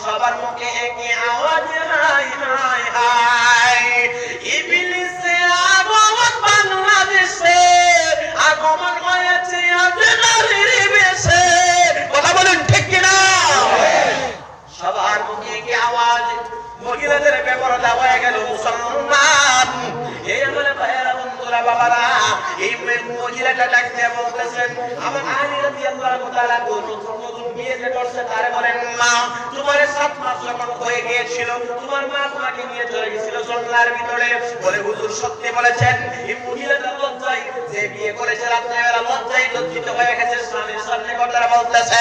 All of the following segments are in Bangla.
সবার মুখে একই আওয়াজ হাই হাই হাই। ইবলিসে আগমন বাংলাদেশে আগমন হয়েছে মহিলাটা দিয়ে বলতেছেন আমার আলী রাদিয়াল্লাহু তাআলা নতুন নতুন বিয়ে যে করছে তারে বলেন, মা, তোমার সাত মাস যখন হয়ে গিয়েছিল, তোমার মা তোমাকে নিয়ে চলে গিয়েছিল জঙ্গলার ভিতরে। বলে হুজুর সত্যি বলেছেন এই মহিলাটা লজ্জায় যে বিয়ে করেছে রাত্রেবেলা লজ্জায় লজ্জিত হয়ে গেছে স্বামীর সামনে কথা বলতেছে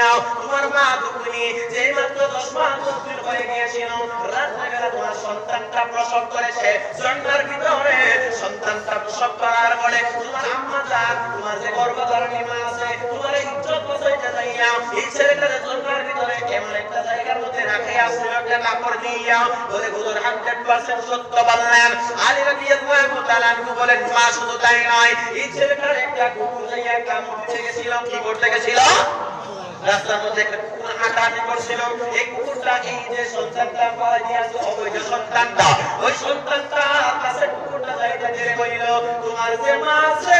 মধ্যে তোমার মা তুমি যে মাত্র দশ মাস কমপ্লিট হয়ে গিয়েছিল, রাত্রেবেলা তোমার সন্তানটা প্রসব করেছে, জন্মের ভিতরে সন্তানটা প্রসব করার পরে তোমার আম্মা যান তোমার যে গর্ভধারণী মা আছে, তোমার ইজ্জত বসাইতে যাইয়া এই ছেলেটার জন্মের ভিতরে এমন একটা জায়গার মধ্যে রাখে আসছিল একটা কাপড় দিয়া বলে, হুজুর 100% সত্য বললেন। আলী রাদিয়াল্লাহু তাআলা আনহু বলেন, মা, শুধু তাই নয়, এই ছেলেটার একটা কুকুর যাইয়া কামড় দিতে গেছিল, কি করতে গেছিল? রাস্তার মধ্যে একটা কুকুর হাঁটাহাঁটি করছিল। এই কুকুরটা এই যে সন্তানটা পাওয়া দিয়েছে অবৈধ সন্তানটা, ওই সন্তানটা কাছে কুকুরটা যাইতে ধীরে কইল তোমার যে মা আছে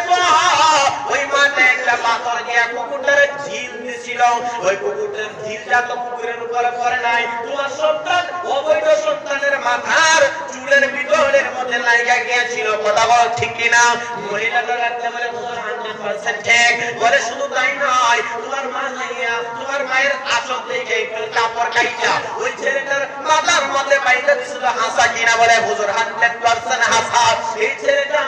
ওই মাঠে একটা পাথর দিয়া কুকুরটারে ঝিল দিছিল। ওই কুকুরটার ঝিলটা তো কুকুরের উপরে পড়ে নাই। তোমার সন্তান অবৈধ সন্তানের মাথার চুলের ভিতরের মধ্যে লাগা গিয়েছিল। কথা বল ঠিক কিনা? মহিলাটা রাখতে বলে হান্ড্রেড পার্সেন্ট ঠিক। বলে, শুধু তাই নয় তোমার মা যাইয়া তোমার মায়ের আসন থেকে কাপড় কাইটা ওই ছেলেটার মাথার মধ্যে বাইরে দিছিল হাসা কিনা বলে হুজুর, হান্ড্রেড পার্সেন্ট হাসা। এই ছেলেটা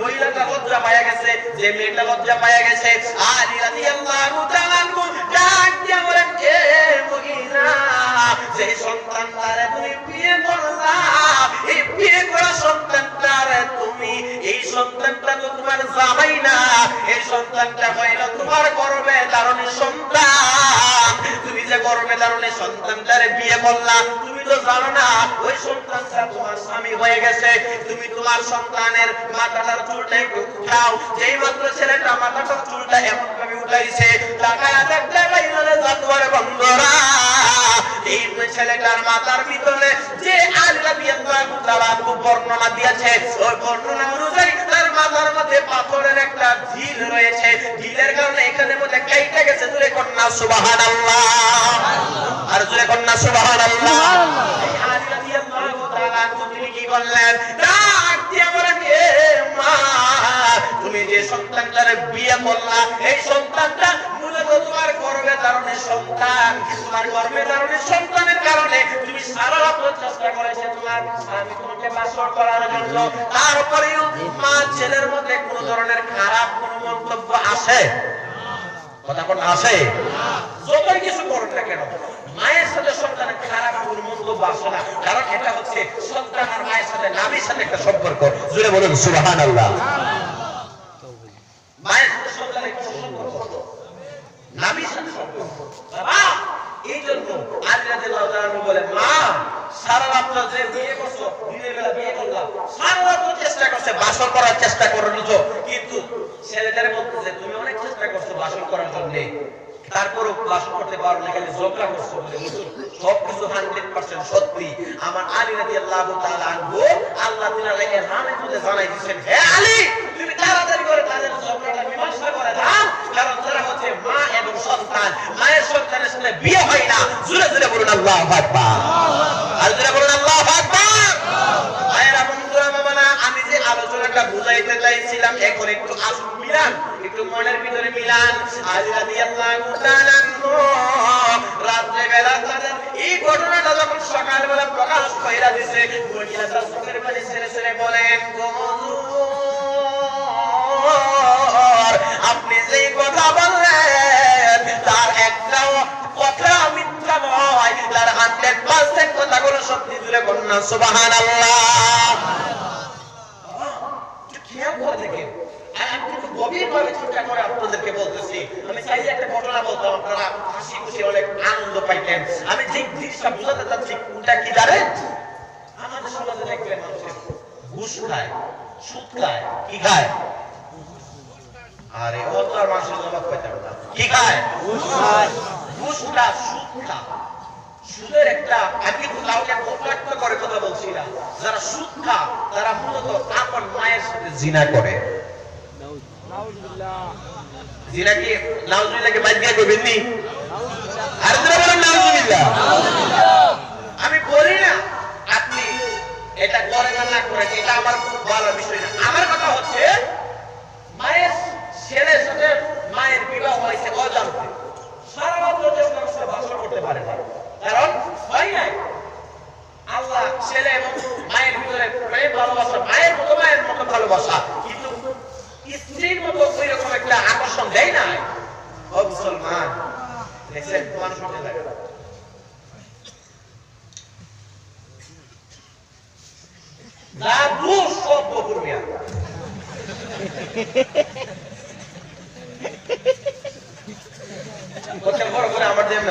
মহিলাটা লজ্জা পায়া গেছে, যে মেয়েটা লজ্জা পায়া গেছে। আর সন্তানটা হইল তোমার গর্বে ধারণের সন্তান। তুমি যে গর্বে ধারণের সন্তানটারে বিয়ে করলা, তুমি তো জানো না, ওই সন্তানটা তোমার স্বামী হয়ে গেছে। তুমি তোমার সন্তানের মাথাটার চুলটা একটু উঠাও। যেই মাত্র ছেলেটা মাথাটার চুলটা এমন ভাবে উঠাইছে, তাকায় দেখতে পাইলে জাতুয়ার বন্ধরা। এই ছেলেটার মাথার ভিতরে যে আল্লাহ তাআলা বর্ণনা দিয়েছে। ওই বর্ণনা অনুযায়ী মাথার মধ্যে পাথরের একটা ঢিল রয়েছে। ঢিলের কারণে এখানে মধ্যে কেটে গেছে। দূরে কন্যা, সুবহানাল্লাহ। আর জুড়ে কন্যা, সুবহানাল্লাহ। এই আলী রাদিয়াল্লাহু তাআলা তিনি কি বললেন বিয়ে করলা, এই সন্তানটা তোমার ধারণের সন্তান, তোমার গর্ভে ধারণের সন্তানের কারণে তুমি সারা রাত চেষ্টা করেছে তোমার স্বামী তোমাকে বাসর করার জন্য। তারপরেও মা, ছেলের মধ্যে কোন ধরনের খারাপ কোন মন্তব্য আসে? কথা কোন আসে? যতই কিছু করুন না কেন, মায়ের সাথে সন্তানের খারাপ কোন মন্তব্য আসে না। কারণ এটা হচ্ছে সন্তান আর মায়ের সাথে নাবির সাথে একটা সম্পর্ক। জুড়ে বলুন সুবাহান আল্লাহ মায়ের সাথে সন্তানের সম্পর্ক নাবির সাথে সম্পর্ক বাবা, এই জন্য আলী রাদিয়াল্লাহু তাআলা মা, সারা রাত যে বিয়ে করছ, দিনের বেলা বিয়ে করলাম সারা রাত চেষ্টা করছে, বাসর করার চেষ্টা করে কিন্তু ছেলেদের বলতেছে, তুমি অনেক চেষ্টা করছ বাসর করার জন্য। তারপরও বাসর করতে পারো না, খালি ঝগড়া করছ সব কিছু হান্ড্রেড পার্সেন্ট সত্যি। আমার আলী রাদিয়াল্লাহু তাআলা আনহু আল্লাহ তাআলা এর নামে তুলে জানাই দিয়েছেন হে আলী করে তাদের ঝগড়াটা করে কারণ তারা হচ্ছে মা এবং সন্তান। মায়ের সন্তানের সাথে বিয়ে হয় না। বলুন, আল্লাহ আকবার। একটু মিলান, একটু মনের ভিতরে মিলান। রাত্রে বেলা এই সকালবেলা প্রকাশ কইরা দিছে বলেন যে কথা বললেন, তার কথা মিথ্যা নয়। তার হান্ড্রেড পার্সেন্ট কথাগুলো সত্যি জুড়ে কন্যা বলতেছি, আমি চাইলে একটা ঘটনা বলতাম, আপনারা হাসি খুশি অনেক আনন্দ পাইতেন। আমি যে জিনিসটা বোঝাতে কোনটা কি আমাদের সমাজে দেখবেন মানুষের ঘুষ খায় খায়, কি খায় আরে ও তো আর মানুষের জবাব পাইতে পারে না। কি খায় ঘুষটা সুদ খায় সুদের একটা কিন্তু কাউকে কটাক্ষ করে কথা বলছি না। যারা সুদ খা তারা মূলত আপন মায়ের সাথে জিনা করে। আমি বলি না, আপনি এটা করেন না না করেন এটা আমার খুব ভালো বিষয় না। আমার কথা হচ্ছে, মায়ের যা দোষ সব করবে আল্লাহ বড় করে আমার দেব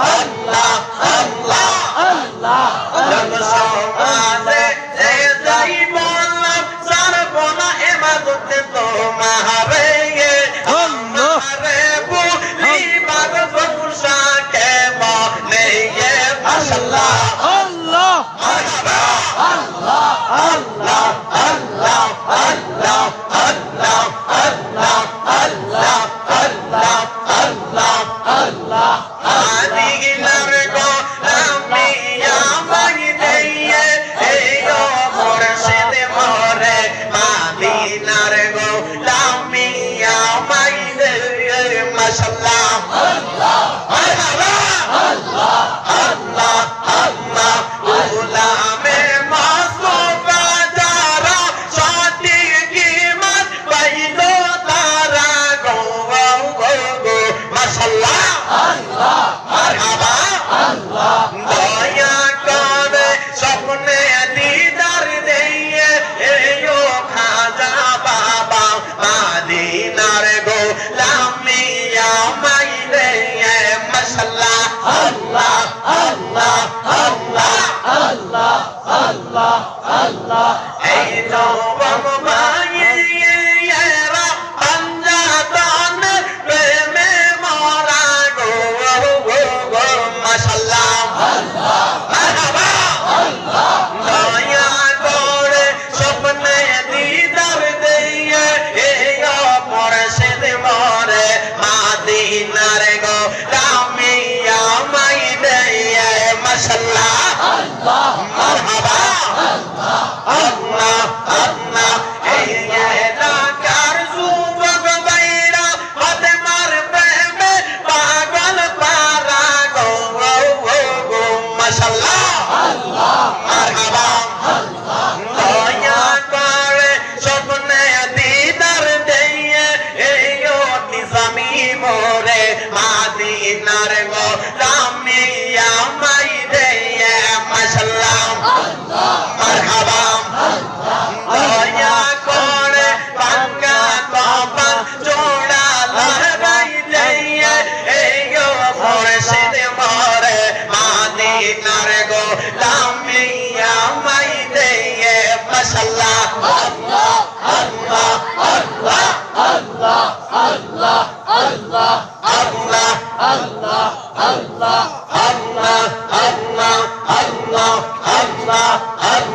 안 আল্লাহ আল্লাহ আল্লাহ আল্লাহ আল্লাহ আল্লাহ এই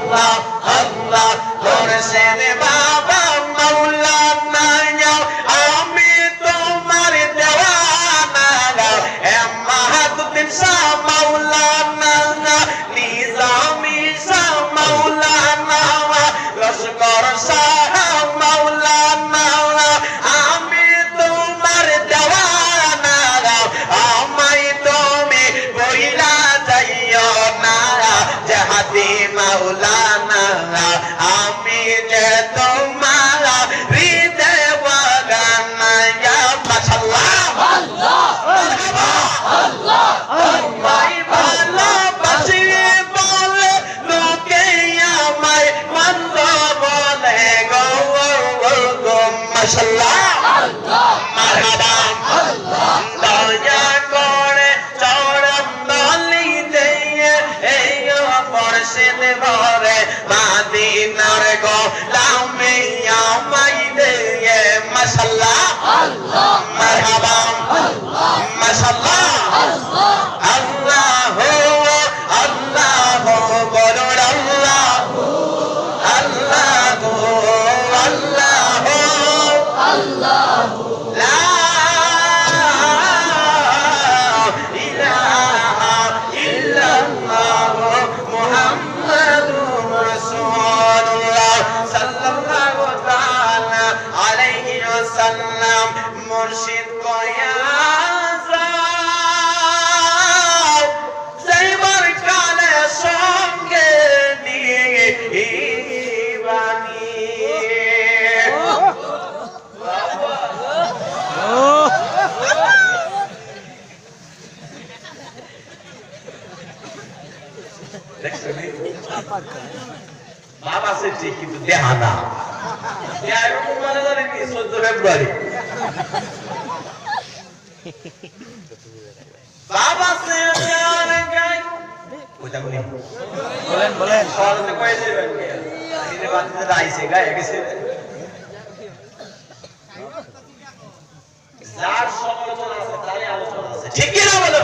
আল্লাহ আল্লাহ করছেন বাবা মাওলানা আমি তোমার দেওয়ানা এ মাহাতুদ্দিন শাহ মাওলানা নিজামি শাহ মাওলানা লস্কর শাহ মাওলানা আমি তোমার দেওয়ানা আমায় তুমি বইলা যাইও না। জাহাদি মাওলানা মাশাআল্লাহ জানেন কি? চোদ্দ ফেব্রুয়ারি। বাপ আছে অনেক বলি। বলেন বলেন। সরতে কয়েছে দিনে বাতিতে আইছে গায়ে গেছে। যার সমালোচনা আছে তারই আলোচনা আছে। ঠিক কি না বলো